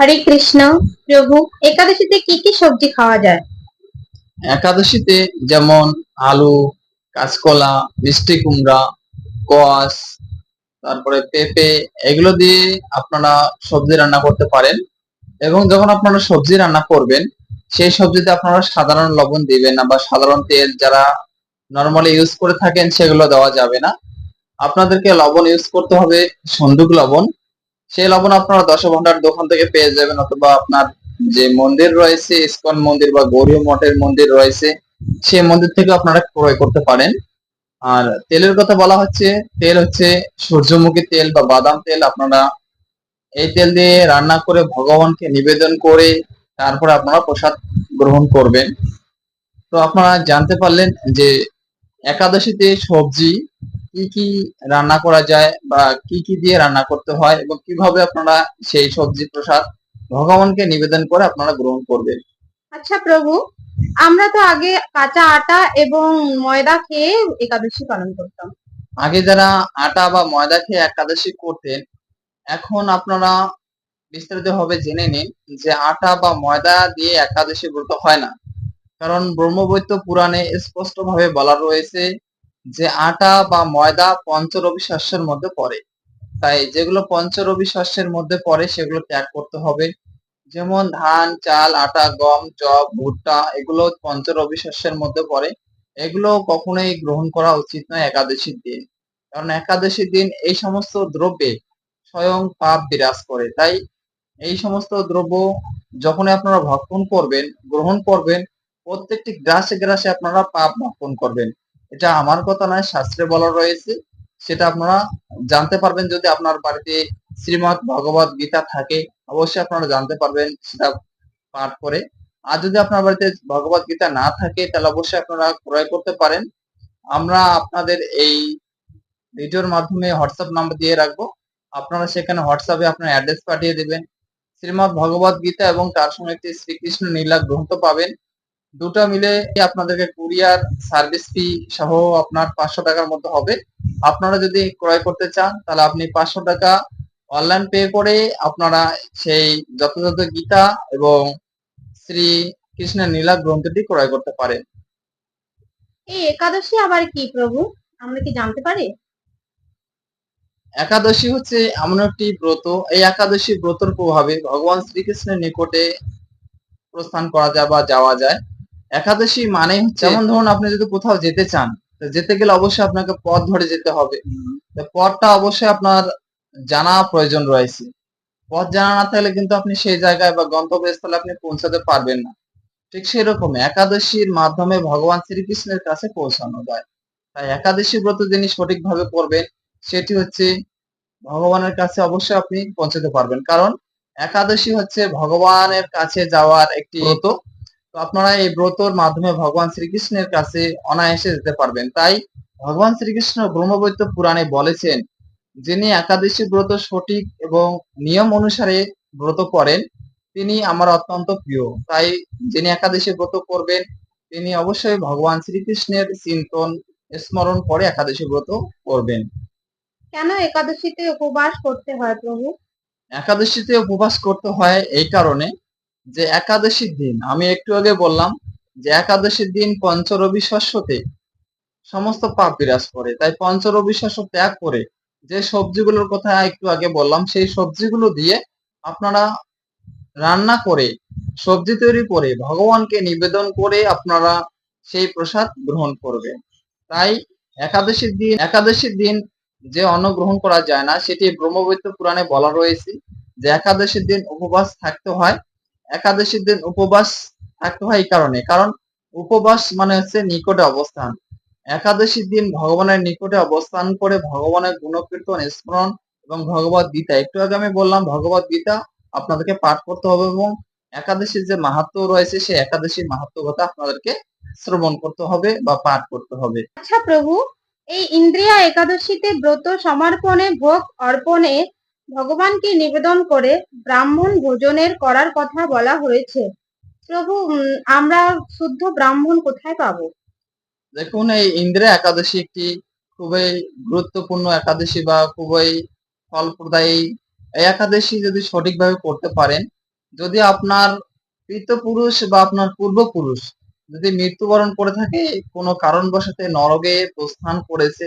হরে কৃষ্ণ, প্রভু, একাদশীতে কি কি সবজি খাওয়া যায়? একাদশীতে যেমন আলু, কাঁচকলা, মিষ্টি কুমড়া, কোয়াশ, তারপরে পেঁপে, এগুলো দিয়ে আপনারা সবজি রান্না করতে পারেন। এবং যখন আপনারা সবজি রান্না করবেন, সেই সবজিতে আপনারা সাধারণ লবণ দিবেন না বা সাধারণ তেল যারা নর্মালি ইউজ করে থাকেন, সেগুলো দেওয়া যাবে না। আপনাদেরকে লবণ ইউজ করতে হবে সন্দুক লবণ। সেই লবণ আপনারা দশ ঘণ্টার দোকান থেকে পেয়ে যাবেন, অথবা আপনার যে মন্দির রয়েছে, ইস্কন মন্দির বা গৌরীয় মঠের মন্দির রয়েছে, সেই মন্দির থেকে আপনারা ক্রয় করতে পারেন। আর তেলের কথা বলা হচ্ছে, তেল হচ্ছে সূর্যমুখী তেল বা বাদাম তেল। আপনারা এই তেল দিয়ে রান্না করে ভগবানকে নিবেদন করে তারপরে আপনারা প্রসাদ গ্রহণ করবেন। তো আপনারা জানতে পারলেন যে একাদশীতে সবজি কি কি রান্না করা যায় বা কি কি দিয়ে রান্না করতে হয় এবং কীভাবে আপনারা সেই সবজি প্রসাদ ভগবানকে নিবেদন করে আপনারা গ্রহণ করবেন? আচ্ছা প্রভু আমরা তো আগে কাঁচা আটা এবং ময়দা খেয়ে একাদশী পালন করতাম। আগে যারা আটা বা ময়দা খেয়ে একাদশী করতেন এখন আপনারা বিস্তারিত ভাবে জেনে নিন যে আটা বা ময়দা দিয়ে একাদশী ব্রত হয় না। কারণ ব্রহ্মবৈত্য পুরাণে স্পষ্ট ভাবে বলা রয়েছে যে আটা বা ময়দা পঞ্চরবি শস্যের মধ্যে পড়ে। তাই যেগুলো পঞ্চরবি শস্যের মধ্যে পড়ে, সেগুলো ত্যাগ করতে হবে। যেমন ধান, চাল, আটা, গম জব ভুট্টা, এগুলো পঞ্চরবি শস্যের মধ্যে পড়ে। এগুলো কখনোই গ্রহণ করা উচিত নয় একাদশীর দিন। কারণ একাদশীর দিন এই সমস্ত দ্রব্যে স্বয়ং পাপ বিরাজ করে। তাই এই সমস্ত দ্রব্য যখনই আপনারা ভক্ষণ করবেন, গ্রহণ করবেন, প্রত্যেকটি গ্রাসে গ্রাসে আপনারা পাপ ভক্ষণ করবেন। এটা আমার কথা নয়, শাস্ত্রে বলা রয়েছে। সেটা আপনারা জানতে পারবেন যদি আপনার বাড়িতে শ্রীমৎ ভগবত গীতা থাকে, অবশ্যই আপনারা জানতে পারবেন সেটা পাঠ করে। আর যদি আপনার বাড়িতে ভগবত গীতা না থাকে, তাহলে অবশ্যই আপনারা ক্রয় করতে পারেন। আমরা আপনাদের এই ভিডিওর মাধ্যমে হোয়াটসঅ্যাপ নাম্বার দিয়ে রাখব। আপনারা সেখানে হোয়াটসঅ্যাপে আপনার অ্যাড্রেস পাঠিয়ে দেবেন। শ্রীমৎ ভগবত গীতা এবং তার সঙ্গে একটি শ্রীকৃষ্ণ নীলা গ্রন্থ পাবেন। দুটো মিলে আপনাদেরকে কুরিয়ার সার্ভিস ফি সহ আপনার পাঁচশো টাকার মতো হবে। আপনারা যদি ক্রয় করতে চান তাহলে আপনি পাঁচশো টাকা অনলাইন পে করে আপনারা সেই যথাযথ গীতা এবং শ্রী কৃষ্ণের নীলা গ্রন্থটি ক্রয় করতে পারেন। এই একাদশী আবার কি প্রভু? আমরা কি জানতে পারি? একাদশী হচ্ছে এমন একটি ব্রত। এই একাদশী ব্রতর প্রভাবে ভগবান শ্রীকৃষ্ণের নিকটে প্রস্থান করা যায় বা যাওয়া যায়। একাদশী মানে যেমন ধরুন আপনি যদি কোথাও যেতে চান যেতে গেলে অবশ্যই আপনাকে পথ ধরে যেতে হবে। পথটা অবশ্যই আপনার জানা প্রয়োজন রয়েছে। পথ জানা না থাকলে কিন্তু আপনি সেই জায়গায় বা গন্তব্যস্থলে আপনি পৌঁছাতে পারবেন না। ঠিক সেরকম একাদশীর মাধ্যমে ভগবান শ্রীকৃষ্ণের কাছে পৌঁছানো যায়। তাই একাদশী ব্রত যিনি সঠিকভাবে করবেন সেটি হচ্ছে ভগবানের কাছে অবশ্যই আপনি পৌঁছাতে পারবেন। কারণ একাদশী হচ্ছে ভগবানের কাছে যাওয়ার একটি ব্রত। তো আপনারা এই ব্রতর মাধ্যমে ভগবান শ্রীকৃষ্ণের কাছে অনায়াসে যেতে পারবেন। তাই ভগবান শ্রীকৃষ্ণ ব্রহ্মবৈত্য পুরাণে বলেছেন যিনি একাদশী ব্রত সঠিক এবং নিয়ম অনুসারে ব্রত করেন তিনি আমার অত্যন্ত প্রিয়। তাই যিনি একাদশী ব্রত করবেন তিনি অবশ্যই ভগবান শ্রীকৃষ্ণের চিন্তন স্মরণ করে একাদশী ব্রত করবেন। কেন একাদশীতে উপবাস করতে হয় প্রভু? একাদশীতে উপবাস করতে হয় এই কারণে যে একাদশীর দিন, আমি একটু আগে বললাম যে একাদশীর দিন পঞ্চরবি শস্যতে সমস্ত পাপ বিরাজ করে তাই পঞ্চরবি শস্য ত্যাগ করে যে সবজিগুলোর কথা একটু আগে বললাম, সেই সবজিগুলো দিয়ে আপনারা রান্না করে, সবজি তৈরি করে, ভগবানকে নিবেদন করে আপনারা সেই প্রসাদ গ্রহণ করবেন। তাই একাদশীর দিন একাদশীর দিন যে অন্ন গ্রহণ করা যায় না, সেটি ব্রহ্মবৈত্য পুরাণে বলা রয়েছে যে একাদশীর দিন উপবাস থাকতে হয়। একাদশীর দিন উপবাস থাকতে হয় এই কারণে। কারণ উপবাস মানে হচ্ছে নিকটে অবস্থান। একাদশীর দিন ভগবানের নিকটে অবস্থান করে ভগবানের গুণকীর্তন, স্মরণ এবং ভগবত গীতা। একটু আগে আমি বললাম, ভগবত গীতা আপনাদেরকে পাঠ করতে হবে এবং একাদশীর যে মাহাত্ম রয়েছে, সেই একাদশীর মাহাত্ম কথা আপনাদেরকে শ্রবণ করতে হবে বা পাঠ করতে হবে। আচ্ছা প্রভু, এই ইন্দ্রিয়া একাদশীতে ব্রত, সমর্পণে ভোগ, অর্পণে ভগবানকে নিবেদন করে ব্রাহ্মণ ভোজনের করার কথা বলা হয়েছে। প্রভু আমরা শুদ্ধ ব্রাহ্মণ কোথায় পাবো? দেখুন, এই ইন্দ্রে একাদশী একটি খুবই গুরুত্বপূর্ণ একাদশী বা খুবই ফলপ্রদায়ী। এই একাদশী যদি সঠিকভাবে করতে পারেন, যদি আপনার পিতপুরুষ বা আপনার পূর্বপুরুষ যদি মৃত্যুবরণ করে থাকে, কোনো কারণবশতে নরকে প্রস্থান করেছে,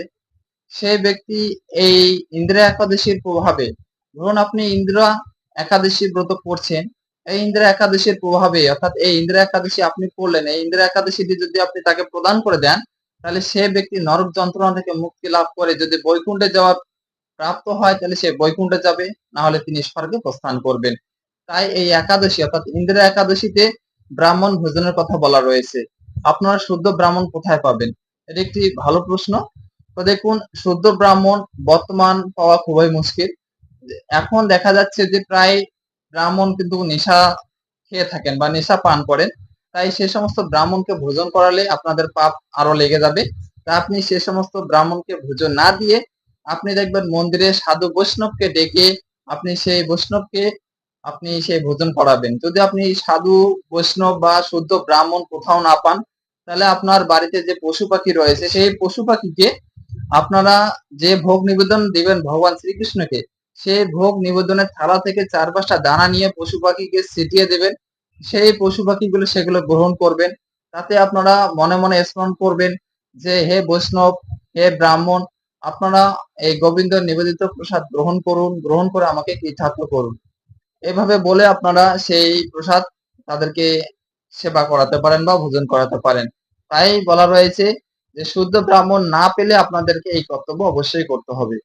সেই ব্যক্তি এই ইন্দ্রা একাদশীর প্রভাবে ধরুন আপনি ইন্দ্রা একাদশী ব্রত করছেন এই ইন্দ্রা একাদশীর প্রভাবে, অর্থাৎ এই ইন্দ্রা একাদশী আপনি করলেন এই ইন্দ্রা একাদশীটি যদি আপনি তাকে প্রদান করে দেন, তাহলে সে ব্যক্তি নরক যন্ত্রণা থেকে মুক্তি লাভ করে। যদি বৈকুণ্ঠে যাওয়ার প্রাপ্ত হয়, তাহলে সে বৈকুণ্ঠে যাবে, না হলে তিনি স্বর্গে প্রস্থান করবেন। তাই এই একাদশী, অর্থাৎ ইন্দিরা একাদশীতে ব্রাহ্মণ ভোজনের কথা বলা রয়েছে। আপনারা শুদ্ধ ব্রাহ্মণ কোথায় পাবেন? এটা একটি ভালো প্রশ্ন। তো দেখুন, শুদ্ধ ব্রাহ্মণ বর্তমান পাওয়া খুবই মুশকিল। এখন দেখা যাচ্ছে যে প্রায় ব্রাহ্মণ কিন্তু নেশা খেয়ে থাকেন বা নেশা পান করেন। তাই সে সমস্ত ব্রাহ্মণকে ভোজন করালে আপনাদের পাপ আরও লেগে যাবে। তা আপনি সে সমস্ত ব্রাহ্মণকে ভোজন না দিয়ে আপনি দেখবেন মন্দিরে সাধু বৈষ্ণবকে ডেকে আপনি সেই বৈষ্ণবকে আপনি সেই ভোজন করাবেন। যদি আপনি সাধু, বৈষ্ণব বা শুদ্ধ ব্রাহ্মণ কোথাও না পান, তাহলে আপনার বাড়িতে যে পশু পাখি রয়েছে, সেই পশু পাখিকে আপনারা যে ভোগ নিবেদন দিবেন ভগবান শ্রীকৃষ্ণকে সেই ভোগ নিবেদনের থালা থেকে চার পাঁচটা দানা নিয়ে পশু পাখিকে ছিটিয়ে দেবেন। সেই পশু পাখিগুলো সেগুলো গ্রহণ করবেন। তাতে আপনারা মনে মনে স্মরণ করবেন যে, হে বৈষ্ণব, হে ব্রাহ্মণ, আপনারা এই গোবিন্দ নিবেদিত প্রসাদ গ্রহণ করুন, গ্রহণ করে আমাকে কৃতার্থ করুন। এভাবে বলে আপনারা সেই প্রসাদ তাদেরকে সেবা করাতে পারেন বা ভোজন করাতে পারেন। তাই বলা রয়েছে যে, শুদ্ধ ব্রাহ্মণ না পেলে আপনাদেরকে এই কর্তব্য অবশ্যই করতে হবে।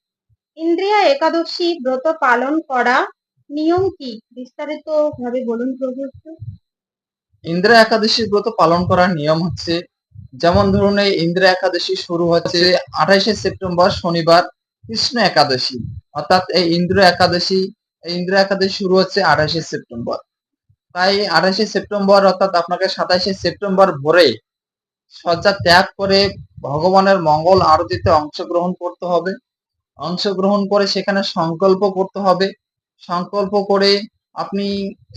ইন্দ্রিয়া একাদশী ব্রত পালন করা নিয়ম কি? বিস্তারিত ভাবে বলুন প্রভু। ইন্দ্রা একাদশী ব্রত পালন করার নিয়ম হচ্ছে, যেমন ধরুন এই ইন্দ্রা একাদশী শুরু হচ্ছে আঠাইশে সেপ্টেম্বর শনিবার কৃষ্ণ একাদশী। অর্থাৎ এই ইন্দ্র একাদশী, এই ইন্দ্র একাদশী শুরু হচ্ছে আঠাইশে সেপ্টেম্বর। তাই আঠাইশে সেপ্টেম্বর অর্থাৎ আপনাকে সাতাইশে সেপ্টেম্বর ভোরে শয্যা ত্যাগ করে ভগবানের মঙ্গল আরতিতে অংশগ্রহণ করতে হবে। অংশগ্রহণ করে সেখানে সংকল্প করতে হবে। সংকল্প করে আপনি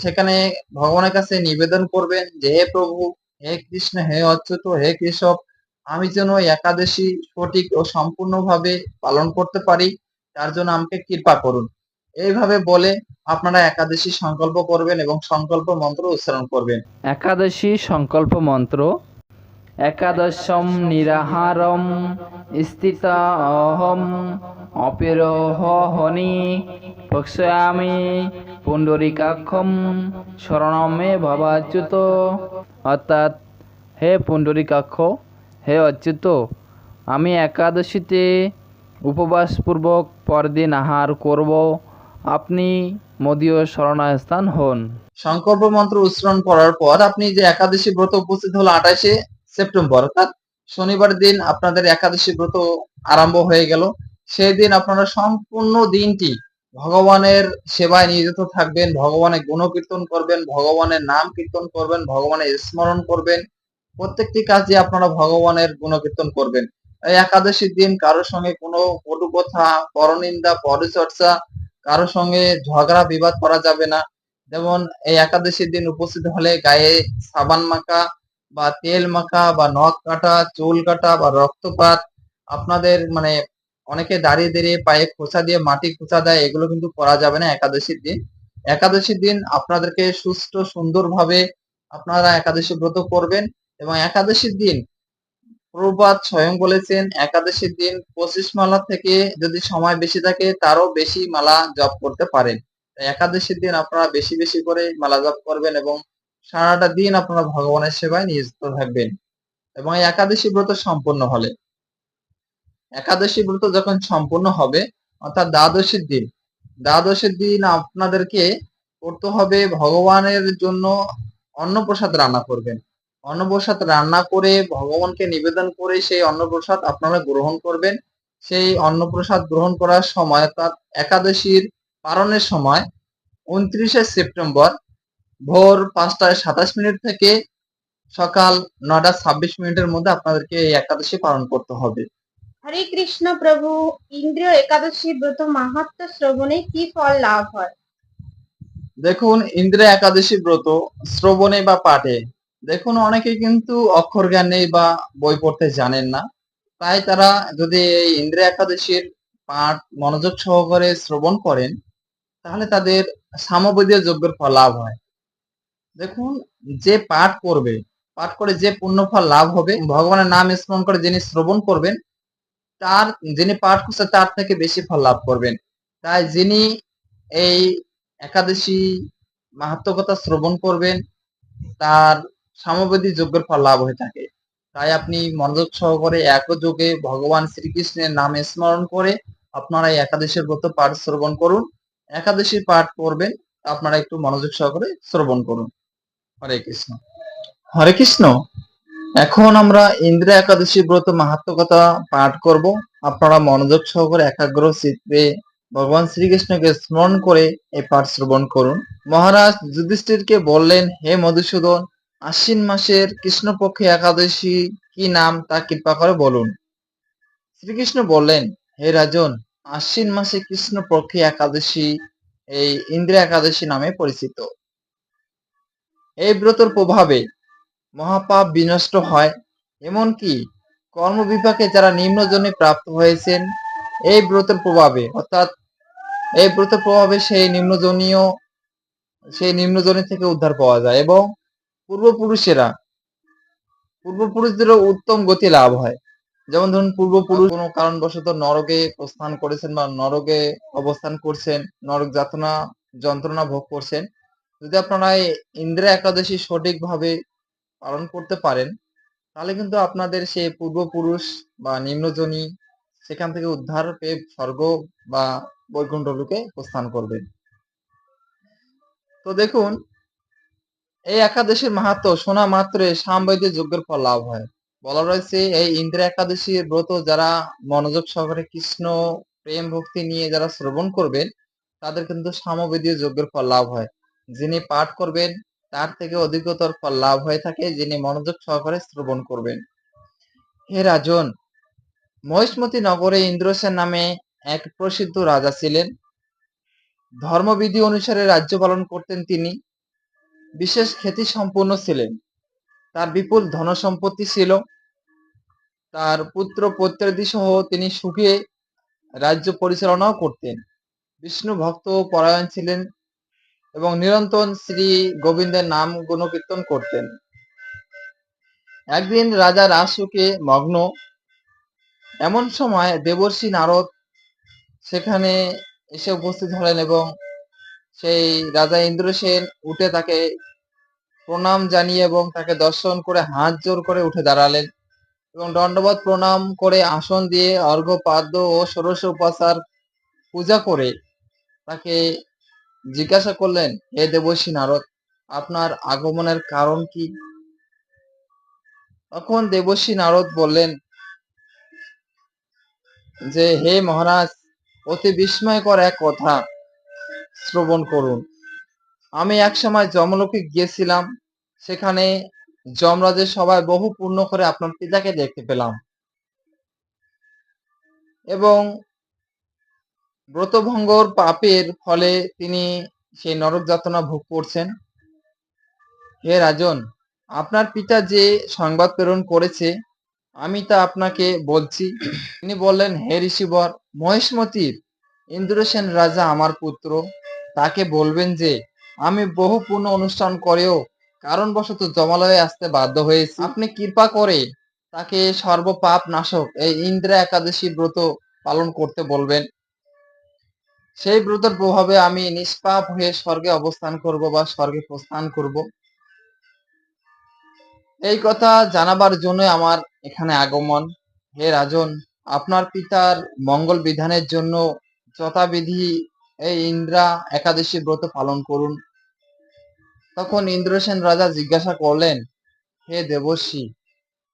সেখানে ভগবানের কাছে নিবেদন করবেন যে, হে প্রভু, হে কৃষ্ণ, হে অচ্যুত, হে কেশব, আমি যেন একাদশী সঠিক ও সম্পূর্ণভাবে পালন করতে পারি। তার জন্য আমাকে কৃপা করুন। এইভাবে বলে আপনারা একাদশী সংকল্প করবেন এবং সংকল্প মন্ত্র উচ্চারণ করবেন। একাদশী সংকল্প মন্ত্র একাদশম নিরাহারম স্থিত অহম অপিরোহনি ভক্ষয়ামি পুণ্ডরিকাক্ষম শরণমে ভবাচ্যুত। অর্থাৎ, হে পুণ্ডরিকাক্ষ, হে অচ্যুত, আমি একাদশীতে উপবাসপূর্বক পরদিন আহার করব। আপনি মদীয় শরণাস্থান হন। সংকল্প মন্ত্র উচ্চারণ করার পর আপনি যে একাদশী ব্রত উপস্থিত হলো আঠাশে সেপ্টেম্বর, অর্থাৎ শনিবার দিন আপনাদের একাদশী ব্রত আরম্ভ হয়ে গেল। সেই দিন আপনারা সম্পূর্ণ দিনটি ভগবানের সেবায় নিয়োজিত থাকবেন ভগবানের গুণকীর্তন করবেন, ভগবানের নাম কীর্তন করবেন, ভগবানের স্মরণ করবেন। প্রত্যেকটি কাজে আপনারা ভগবানের গুণকীর্তন করবেন। এই একাদশীর দিন কারোর সঙ্গে কোনো কটু কথা পরনিন্দা, পরিচর্চা, কারোর সঙ্গে ঝগড়া, বিবাদ করা যাবে না। যেমন এই একাদশীর দিন উপস্থিত হলে গায়ে সাবান মাখা বা তেল মাখা বা নখ কাটা, চুল কাটা বা রক্তপাত আপনাদের মানে অনেকে দাঁড়িয়ে দাঁড়িয়ে পায়ে খোঁচা দিয়ে মাটি খোঁচা দেয়, এগুলো কিন্তু করা যাবে না একাদশীর দিন। একাদশীর দিন আপনাদেরকে সুস্থ, সুন্দরভাবে আপনারা একাদশী ব্রত করবেন এবং একাদশীর দিন প্রভাত স্বয়ং বলেছেন, একাদশীর দিন পঁচিশ মালা থেকে যদি সময় বেশি থাকে, তারও বেশি মালা জপ করতে পারেন। একাদশীর দিন আপনারা বেশি বেশি করে মালা জপ করবেন এবং সারাটা দিন আপনারা ভগবানের সেবায় নিয়োজিত থাকবেন এবং এই একাদশী ব্রত সম্পূর্ণ হলে। একাদশী ব্রত যখন সম্পূর্ণ হবে, অর্থাৎ দ্বাদশীর দিন দ্বাদশীর দিন আপনাদেরকে করতে হবে ভগবানের জন্য অন্নপ্রসাদ রান্না করবেন। অন্নপ্রসাদ রান্না করে ভগবানকে নিবেদন করে সেই অন্নপ্রসাদ আপনারা গ্রহণ করবেন। সেই অন্নপ্রসাদ গ্রহণ করার সময় অর্থাৎ একাদশীর পালনের সময়, উনত্রিশে সেপ্টেম্বর ভোর পাঁচটায় সাতাশ মিনিট থেকে সকাল নয়টা ছাব্বিশ মিনিটের মধ্যে আপনাদেরকে এই একাদশী পালন করতে হবে। হরে কৃষ্ণ প্রভু ইন্দ্রিয় একাদশী ব্রত মাহাত্ম শ্রবণে কি ফল লাভ হয়? দেখুন ইন্দ্রা একাদশী ব্রত শ্রবণে বা পাঠে দেখুন অনেকে কিন্তু অক্ষর জ্ঞান নেই বা বই পড়তে জানেন না তাই তারা যদি এই ইন্দ্রা একাদশীর পাঠ মনোযোগ সহকারে শ্রবণ করেন তাহলে তাদের সামবেদীয় যজ্ঞের ফল লাভ হয়। দেখুন, যে পাঠ করবে, পাঠ করে যে পুণ্যফল লাভ হবে, ভগবানের নাম স্মরণ করে যিনি শ্রবণ করবেন, তার, যিনি পাঠ করছে, তার থেকে বেশি ফল লাভ করবেন। তাই যিনি এই একাদশী মাহাত্মকতা শ্রবণ করবেন, তার সামবেদী যজ্ঞের ফল লাভ হয়ে থাকে। তাই আপনি মনোযোগ সহকারে একযোগে ভগবান শ্রীকৃষ্ণের নাম স্মরণ করে আপনারা একাদশীর ব্রত পাঠ শ্রবণ করুন। একাদশী পাঠ করবেন, আপনারা একটু মনোযোগ সহকারে শ্রবণ করুন। হরে কৃষ্ণ। হরে কৃষ্ণ। এখন আমরা ইন্দ্রা একাদশী ব্রত মাহাত্মকতা পাঠ করব। আপনারা মনোযোগ সহকারে একাগ্র চিত্তে ভগবান শ্রীকৃষ্ণকে স্মরণ করে এই পাঠ শ্রবণ করুন। মহারাজ যুধিষ্ঠিরকে বললেন, হে মধুসূদন, আশ্বিন মাসের কৃষ্ণপক্ষে একাদশী কি নাম তা কৃপা করে বলুন। শ্রীকৃষ্ণ বললেন, হে রাজন, আশ্বিন মাসে কৃষ্ণপক্ষে একাদশী এই ইন্দ্র একাদশী নামে পরিচিত। এই ব্রতর প্রভাবে মহাপাপ বিনষ্ট হয়। এমনকি কর্মবিপাকে যারা নিম্নজনে প্রাপ্ত হয়েছেন, এই ব্রতের প্রভাবে, অর্থাৎ এই ব্রতের প্রভাবে সেই নিম্নজনীয়, সেই নিম্নজনী থেকে উদ্ধার পাওয়া যায় এবং পূর্বপুরুষেরা, পূর্বপুরুষদেরও উত্তম গতি লাভ হয়। যেমন ধরুন, পূর্বপুরুষ কোনো কারণবশত নরকে প্রস্থান করেছেন বা নরকে অবস্থান করছেন, নরক যাতনা, যন্ত্রণা ভোগ করছেন যদি আপনারা এই ইন্দ্রা একাদশী সঠিকভাবে পালন করতে পারেন, তাহলে কিন্তু আপনাদের সেই পূর্বপুরুষ বা নিম্নজনী সেখান থেকে উদ্ধার পেয়ে স্বর্গ বা বৈকুণ্ঠ লোকে প্রস্থান করবেন। তো দেখুন, এই একাদশীর মাহাত্ম শোনা মাত্রে সামবেদী যজ্ঞের ফল লাভ হয়। বলা রয়েছে, এই ইন্দ্রা একাদশীর ব্রত যারা মনোযোগ সহকারে কৃষ্ণ, প্রেম ভক্তি নিয়ে যারা শ্রবণ করবেন, তাদের কিন্তু সামবেদীয় যজ্ঞের ফল লাভ হয়। যিনি পাঠ করবেন, তার থেকে অধিকতর ফল লাভ হয়ে থাকে, যিনি মনোযোগ সহকারে শ্রবণ করবেন। হে রাজন, মহিষ্মতি নগরে ইন্দ্রসেন নামে এক প্রসিদ্ধ রাজা ছিলেন। ধর্মবিধি অনুসারে রাজ্য পালন করতেন তিনি। বিশেষ খ্যাতি সম্পন্ন ছিলেন। তার বিপুল ধনসম্পত্তি ছিল। তার পুত্র পৌত্রাদি সহ তিনি সুখে রাজ্য পরিচালনাও করতেন। বিষ্ণু ভক্ত পরায়ণ ছিলেন। এবং নিরন্তর শ্রী গোবিন্দের নাম গুণকীর্তন করতেন। একদিন রাজা রাসুকে মগ্ন। এমন সময় দেবর্ষি নারদ সেখানে এসে উপস্থিত হলেন এবং সেই রাজা ইন্দ্রসেন উঠে তাকে প্রণাম জানিয়ে এবং তাকে দর্শন করে হাত জোর করে উঠে দাঁড়ালেন এবং দণ্ডবত প্রণাম করে আসন দিয়ে অর্ঘ্য, পাদ্য ও ষোড়শ উপাসার পূজা করে তাকে জিজ্ঞাসা করলেন, হে দেবর্ষি নারদ, আপনার আগমনের কারণ কি? তখন দেবর্ষি নারদ বললেন, যে হে মহারাজ, অতি বিস্ময়কর এক কথা শ্রবণ করুন। আমি এক সময় যমলোকে গিয়েছিলাম, সেখানে যমরাজের সবাই বহু পূর্ণ করে আপনার পিতাকে দেখতে পেলাম। এবং ব্রতভঙ্গর পাপের ফলে তিনি সেই নরক যাতনা ভোগ করছেন। হে রাজন, আপনার পিতা যে সংবাদ প্রেরণ করেছে, আমি তা আপনাকে বলছি। তিনি বললেন, হে ঋষিবর মহেশমতির ইন্দ্রসেন রাজা আমার পুত্র, তাকে বলবেন যে, আমি বহু পূর্ণ অনুষ্ঠান করেও কারণবশত জমালয়ে আসতে বাধ্য হয়েছি। আপনি কৃপা করে তাকে সর্বপাপ নাশক এই ইন্দ্রা একাদশী ব্রত পালন করতে বলবেন। সেই ব্রতের প্রভাবে আমি নিষ্পাপ হয়ে স্বর্গে অবস্থান করব বা স্বর্গে প্রস্থান করব। এই কথা জানাবার জন্য আমার এখানে আগমন। হে রাজন, আপনার পিতার মঙ্গল বিধানের জন্য যথাবিধি এই ইন্দ্রা একাদশী ব্রত পালন করুন। তখন ইন্দ্রসেন রাজা জিজ্ঞাসা করলেন, হে দেবশ্রী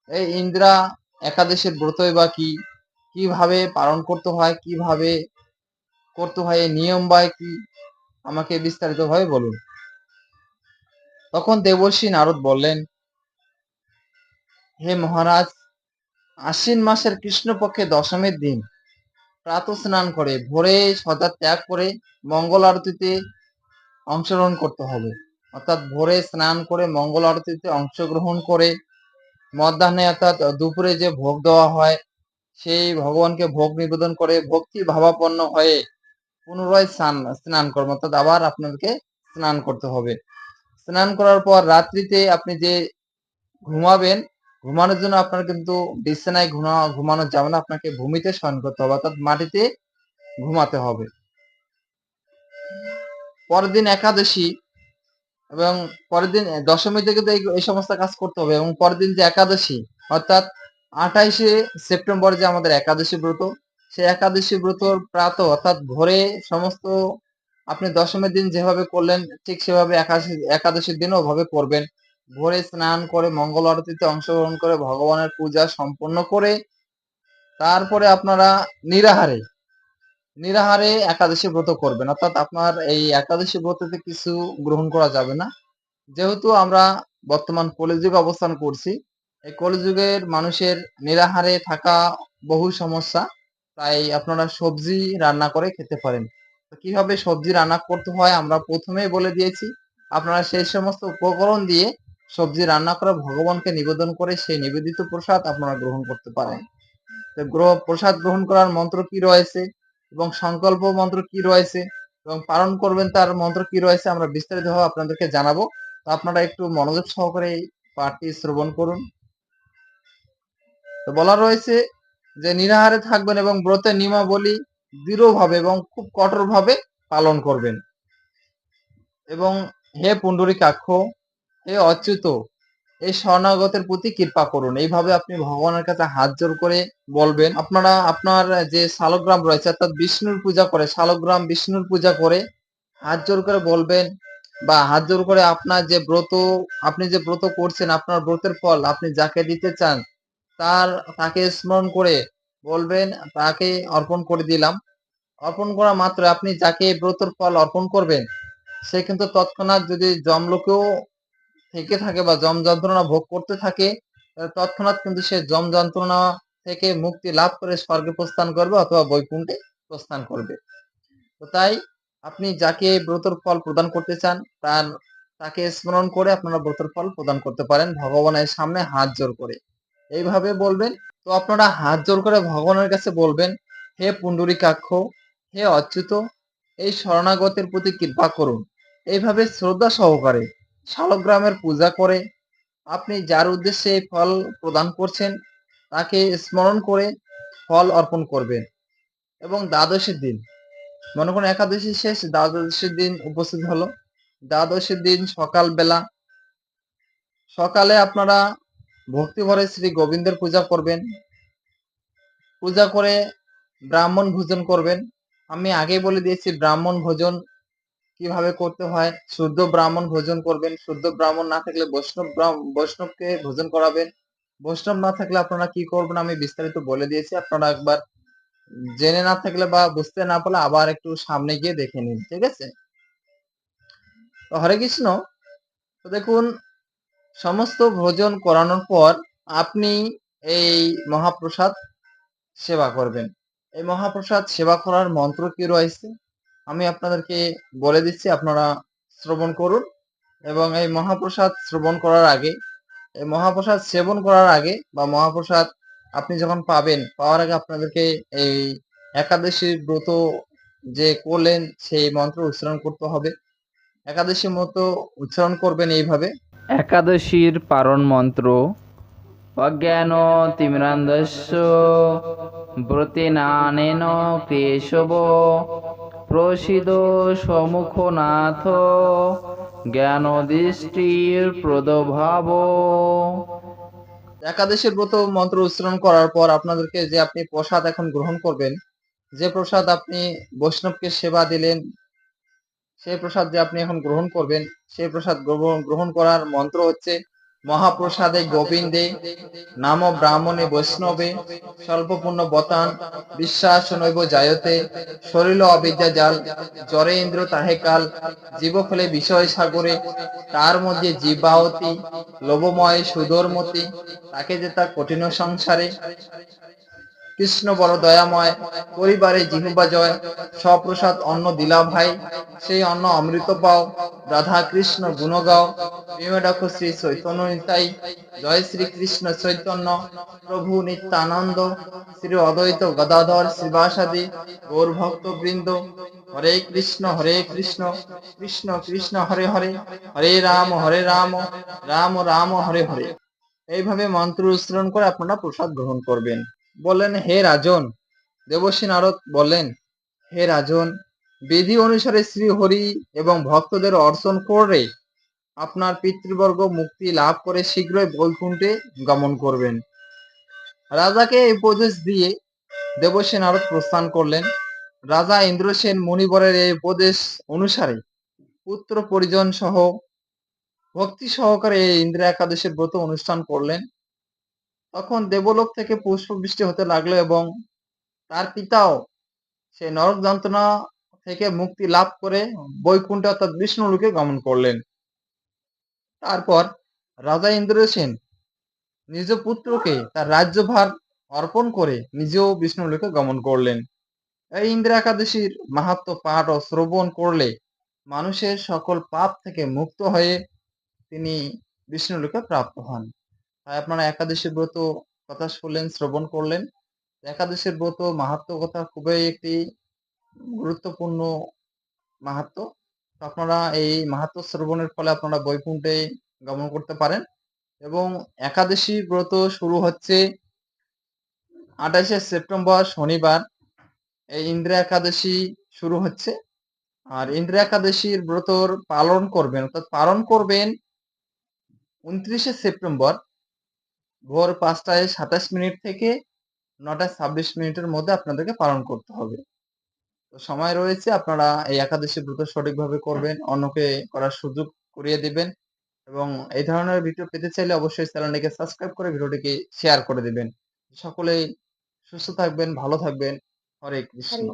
এই ইন্দ্রা একাদশীর ব্রতই বা কি? কীভাবে পালন করতে হয়? কীভাবে করতে হয় নিয়ম বা কি? আমাকে বিস্তারিতভাবে বলুন। তখন দেবর্ষি নারদ বললেন, হে মহারাজ, আশ্বিন মাসের কৃষ্ণপক্ষে দশমীর দিন। প্রাত স্নান করে, ভোরে সদা ত্যাগ করে মঙ্গল আরতিতে অংশগ্রহণ করতে হবে। অর্থাৎ ভোরে স্নান করে, মঙ্গল আরতিতে অংশগ্রহণ করে, মধ্যাহ্নে অর্থাৎ দুপুরে যে ভোগ দেওয়া হয়, সেই ভগবানকে ভোগ নিবেদন করে, ভক্তি ভাবাপন্ন হয়ে পুনরায় স্নান স্নান করব অর্থাৎ আবার আপনাদেরকে স্নান করতে হবে। স্নান করার পর রাত্রিতে আপনি যে ঘুমাবেন, ঘুমানোর জন্য আপনার কিন্তু বিছানায় ঘুমা, ঘুমানো যাবে না। আপনাকে ভূমিতে শয়ন করতে হবে, অর্থাৎ মাটিতে ঘুমাতে হবে। পরের দিন একাদশী এবং পরের দিন দশমী থেকে তো এই সমস্ত কাজ করতে হবে এবং পরের দিন যে একাদশী, অর্থাৎ আঠাইশে সেপ্টেম্বর যে আমাদের একাদশী ব্রত সেই একাদশী ব্রতর প্রাত অর্থাৎ ভোরে সমস্ত আপনি দশমীর দিন যেভাবে করলেন, ঠিক সেভাবে একাদশী একাদশীর দিনও ওভাবে করবেন। ভোরে স্নান করে, মঙ্গল আরতিতে অংশগ্রহণ করে, ভগবানের পূজা সম্পন্ন করে, তারপরে আপনারা নিরাহারে নিরাহারে একাদশী ব্রত করবেন। অর্থাৎ আপনার এই একাদশী ব্রততে কিছু গ্রহণ করা যাবে না। যেহেতু আমরা বর্তমান কলিযুগে অবস্থান করছি, এই কলিযুগের মানুষের নিরাহারে থাকা বহু সমস্যা। তাই আপনারা সবজি রান্না করে খেতে পারেন। কীভাবে সবজি রান্না করতে হয় আমরা প্রথমেই বলে দিয়েছি, আপনারা সেই সমস্ত উপকরণ দিয়ে সবজি রান্না করে ভগবানকে নিবেদন করে সেই নিবেদিত প্রসাদ আপনারা গ্রহণ করতে পারেন। তো গ্রহ, প্রসাদ গ্রহণ করার মন্ত্র কি রয়েছে এবং সংকল্প মন্ত্র কি রয়েছে এবং পালন করবেন তার মন্ত্র কি রয়েছে আমরা বিস্তারিতভাবে আপনাদেরকে জানাব। তো আপনারা একটু মনোযোগ সহকারে পাঠটি শ্রবণ করুন। তো বলা রয়েছে যে নিরাহারে থাকবেন এবং ব্রতের নিয়মাবলী দৃঢ়ভাবে এবং খুব কঠোরভাবে পালন করবেন। এবং হে পুণ্ডরীকাক্ষ, হে অচ্যুত, এই শরণাগতের প্রতি কৃপা করুন। এইভাবে আপনি ভগবানের কাছে হাত জোর করে বলবেন। আপনারা, আপনার যে শালগ্রাম রয়েছে, অর্থাৎ বিষ্ণুর পূজা করে, শালগ্রাম বিষ্ণুর পূজা করে হাত জোর করে বলবেন বা হাত জোর করে আপনার যে ব্রত, আপনি যে ব্রত করছেন, আপনার ব্রতের ফল আপনি যাকে দিতে চান তার, তাকে স্মরণ করে বলবেন, তাকে অর্পণ করে দিলাম। অর্পণ করা মাত্র আপনি যাকে ব্রতর ফল অর্পণ করবেন, সে কিন্তু তৎক্ষণাৎ যদি জমলোকেও থেকে থাকে বা জম যন্ত্রণা ভোগ করতে থাকে তৎক্ষণাৎ কিন্তু সে জম যন্ত্রণা থেকে মুক্তি লাভ করে স্বর্গে প্রস্থান করবে অথবা বৈকুণ্ঠে প্রস্থান করবে। তো তাই আপনি যাকে ব্রতর ফল প্রদান করতে চান, তার, তাকে স্মরণ করে আপনারা ব্রতর ফল প্রদান করতে পারেন। ভগবানের সামনে হাত জোর করে। এইভাবে বলবেন? তো আপনারা হাত জোর করে ভগবানের কাছে বলবেন, হে পুণ্ডরীকাক্ষ, হে অচ্যুত, এই শরণাগতের প্রতি কৃপা করুন। এইভাবে শ্রদ্ধা সহকারে শালগ্রামের পূজা করে আপনি যার উদ্দেশ্যে এই ফল প্রদান করছেন, তাকে স্মরণ করে ফল অর্পণ করবেন। এবং দ্বাদশীর দিন, মনে করুন একাদশী শেষ, দ্বাদশীর দিন উপস্থিত হলো। দ্বাদশীর দিন সকালবেলা, সকালে আপনারা ভক্তি ভরে শ্রী গোবিন্দের পূজা করবেন। পূজা করে ব্রাহ্মণ ভোজন করবেন। আমি আগেই বলে দিয়েছি, ব্রাহ্মণ ভোজন কীভাবে করতে হয়? শুদ্ধ ব্রাহ্মণ ভোজন করবেন। শুদ্ধ ব্রাহ্মণ না থাকলে বৈষ্ণব বৈষ্ণবকে ভোজন করাবেন। বৈষ্ণব না থাকলে আপনারা কি করবেন? আমি বিস্তারিত বলে দিয়েছি। আপনারা একবার জেনে না থাকলে বা বুঝতে না পারলে আবার একটু সামনে গিয়ে দেখে নিন, ঠিক আছে? তো হরে কৃষ্ণ। তো দেখুন সমস্ত ভোজন করানোর পর আপনি এই মহাপ্রসাদ সেবা করবেন। এই মহাপ্রসাদ সেবা করার মন্ত্র কি রয়েছে? আমি আপনাদেরকে বলে দিচ্ছি, আপনারা শ্রবণ করুন এবং এই মহাপ্রসাদ শ্রবণ করার আগে, এই মহাপ্রসাদ সেবন করার আগে বা মহাপ্রসাদ আপনি যখন পাবেন, পাওয়ার আগে আপনাদেরকে এই একাদশীর ব্রত যে করলেন সেই মন্ত্র উচ্চারণ করতে হবে। একাদশী মতো উচ্চারণ করবেন এইভাবে। একাদশীর পারণ মন্ত্র, অজ্ঞান তিমিরান্ধস্য ব্রতেনানেন কেশব প্রসিদ সমুখনাথ, জ্ঞান দৃষ্টির প্রদভাব। একাদশীর ব্রত মন্ত্র উচ্চারণ করার পর আপনাদেরকে যে আপনি প্রসাদ এখন গ্রহণ করবেন, যে প্রসাদ আপনি বৈষ্ণবকে সেবা দিলেন সেই প্রসাদ যে আপনি এখন গ্রহণ করবেন, সেই প্রসাদ গ্রহণ করার মন্ত্র হচ্ছে মহাপ্রসাদে গোবিন্দে নাম ব্রাহ্মণে বৈষ্ণবে স্বল্পপূর্ণ বতান বিশ্বাস নৈব জায়তে শরীর অবিদ্যা জাল জরে ইন্দ্র তাহে কাল জীব ফলে বিষয় সাগরে তার মধ্যে জীবাহতি লোভময় সুদর্মতি তাকে যে তার কঠিন সংসারে কৃষ্ণ বড় দয়াময় পরিবারে জিহুবা জয় সপ্রসাদ অন্ন দিলা ভাই, সেই অন্ন অমৃত পাও, রাধা কৃষ্ণ গুণ গাও। প্রেমে ডাকো শ্রী চৈতন্য জয় শ্রী কৃষ্ণ চৈতন্য, প্রভু নিত্যানন্দ, শ্রী অদ্বৈত গদাধর শিবাসাদি, গৌর ভক্ত বৃন্দ হরে কৃষ্ণ হরে কৃষ্ণ কৃষ্ণ কৃষ্ণ, হরে হরে হরে রাম হরে রাম রাম রাম, হরে হরে। এইভাবে মন্ত্র উচ্চারণ করে আপনারা প্রসাদ গ্রহণ করবেন। বললেন, হে রাজন। দেবশ্রী নারদ বললেন, হে রাজন, বিধি অনুসারে শ্রী হরি এবং ভক্তদের অর্চন করে আপনার পিতৃবর্গ মুক্তি লাভ করে শীঘ্রই বৈকুণ্ঠে গমন করবেন। রাজাকে এই উপদেশ দিয়ে দেবশ্রী নারদ প্রস্থান করলেন। রাজা ইন্দ্রসেন মণিবরের এই উপদেশ অনুসারে পুত্র পরিজন সহ ভক্তি সহকারে এই ইন্দ্র একাদশের ব্রত অনুষ্ঠান করলেন। তখন দেবলোক থেকে পুষ্প বৃষ্টি হতে লাগল এবং তার পিতাও সে নরক যন্ত্রণা থেকে মুক্তি লাভ করে বৈকুণ্ঠ অর্থাৎ বিষ্ণুলোকে গমন করলেন। তারপর রাজা ইন্দ্রসেন নিজ পুত্রকে তার রাজ্যভার অর্পণ করে নিজেও বিষ্ণুলোকে গমন করলেন। এই ইন্দ্র একাদশীর মাহাত্ম পাঠ ও শ্রবণ করলে মানুষের সকল পাপ থেকে মুক্ত হয়ে তিনি বিষ্ণুলোকে প্রাপ্ত হন। আপনারা একাদশী ব্রত কথা শুনলেন, শ্রবণ করলেন। একাদশীর ব্রত মাহাত্ম কথা খুবই একটি গুরুত্বপূর্ণ মাহাত্ম আপনারা এই মাহাত্ম শ্রবণের ফলে আপনারা বৈকুণ্ঠে গমন করতে পারেন এবং একাদশী ব্রত শুরু হচ্ছে আঠাশে সেপ্টেম্বর শনিবার। এই ইন্দ্র একাদশী শুরু হচ্ছে আর ইন্দ্র একাদশীর ব্রতর পালন করবেন, অর্থাৎ পালন করবেন উনত্রিশে সেপ্টেম্বর। ভোর পাঁচটায় সাতাশ মিনিট থেকে নটায় ছাব্বিশ মিনিটের মধ্যে আপনাদেরকে পালন করতে হবে। তো সময় রয়েছে, আপনারা এই একাদশী ব্রত সঠিকভাবে করবেন, অন্যকে করার সুযোগ করিয়ে দিবেন এবং এই ধরনের ভিডিও পেতে চাইলে অবশ্যই চ্যানেলটিকে সাবস্ক্রাইব করে ভিডিওটিকে শেয়ার করে দিবেন। সকলেই সুস্থ থাকবেন, ভালো থাকবেন। হরে কৃষ্ণ।